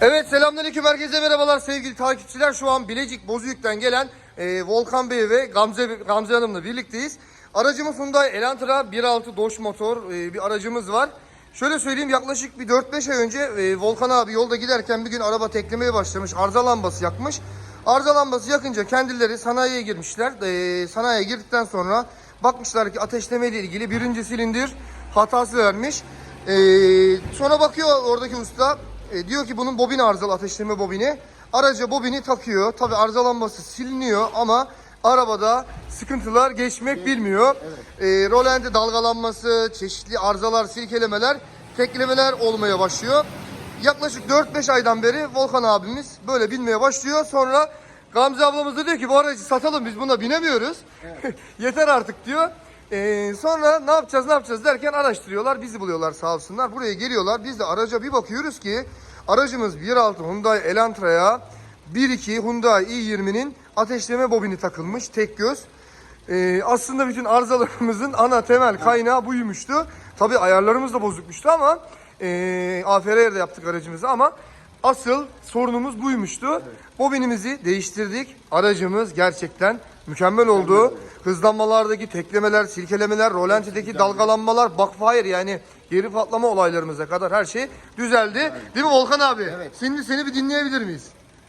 Evet selamünaleyküm herkese merhabalar sevgili takipçiler. Şu an Bilecik Bozüyük'ten gelen e, Volkan Bey ve Gamze Gamze Hanım'la birlikteyiz. Aracımız Hyundai Elantra 1.6 Doş motor e, bir aracımız var. Şöyle söyleyeyim yaklaşık bir 4-5 ay önce e, Volkan abi yolda giderken bir gün araba teklemeye başlamış. Arıza lambası yakmış. Arıza lambası yakınca kendileri sanayiye girmişler. E, sanayiye girdikten sonra bakmışlar ki ateşleme ile ilgili birinci silindir hatası vermiş. E, sonra bakıyor oradaki usta e, diyor ki bunun bobini arızalı ateşleme bobini. Araca bobini takıyor. Tabi arıza lambası siliniyor ama arabada sıkıntılar geçmek bilmiyor. E, rolante dalgalanması, çeşitli arızalar, silkelemeler, teklemeler olmaya başlıyor. Yaklaşık 4-5 aydan beri Volkan abimiz böyle binmeye başlıyor. Sonra Gamze ablamız da diyor ki bu aracı satalım biz buna binemiyoruz. Yeter artık diyor. Ee, sonra ne yapacağız ne yapacağız derken araştırıyorlar bizi buluyorlar sağ olsunlar. Buraya geliyorlar biz de araca bir bakıyoruz ki aracımız 1.6 Hyundai Elantra'ya 1.2 Hyundai i20'nin ateşleme bobini takılmış tek göz. Ee, aslında bütün arızalarımızın ana temel kaynağı buymuştu. Tabi ayarlarımız da bozukmuştu ama e, AFR'ye de yaptık aracımızı ama asıl sorunumuz buymuştu. Bobinimizi değiştirdik. Aracımız gerçekten mükemmel oldu. Hızlanmalardaki teklemeler, silkelemeler, rolantideki dalgalanmalar, backfire yani geri patlama olaylarımıza kadar her şey düzeldi. Değil mi Volkan abi? Evet. Şimdi seni bir dinleyebilir miyiz?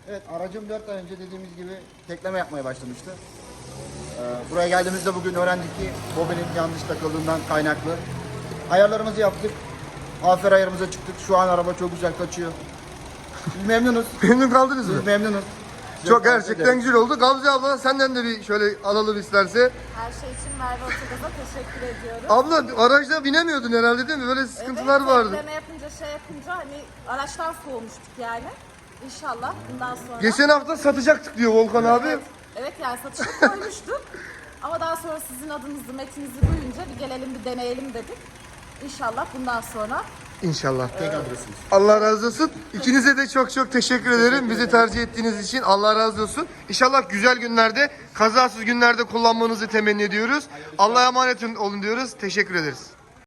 Evet aracım 4 ay önce dediğimiz gibi tekleme yapmaya başlamıştı. Ee, buraya geldiğimizde bugün öğrendik ki bobinin yanlış takıldığından kaynaklı. Ayarlarımızı yaptık. Afer ayarımıza çıktık. Şu an araba çok güzel kaçıyor. Biz memnunuz. Memnun kaldınız mı? Biz memnunuz. Çok gerçekten güzel oldu. Gamze abla senden de bir şöyle alalım isterse. Her şey için Merve Otogaz'a teşekkür ediyorum. Abla aracda binemiyordun herhalde değil mi? Böyle sıkıntılar evet, vardı. Bekleme yapınca şey yapınca hani araçtan soğumuştuk yani. İnşallah bundan sonra. Geçen hafta satacaktık diyor Volkan abi. Evet, evet yani satışa koymuştuk. Ama daha sonra sizin adınızı, metinizi duyunca bir gelelim bir deneyelim dedik. İnşallah bundan sonra İnşallah. Allah razı olsun. İkinize de çok çok teşekkür ederim. Bizi tercih ettiğiniz için Allah razı olsun. İnşallah güzel günlerde, kazasız günlerde kullanmanızı temenni ediyoruz. Allah'a emanet olun diyoruz. Teşekkür ederiz.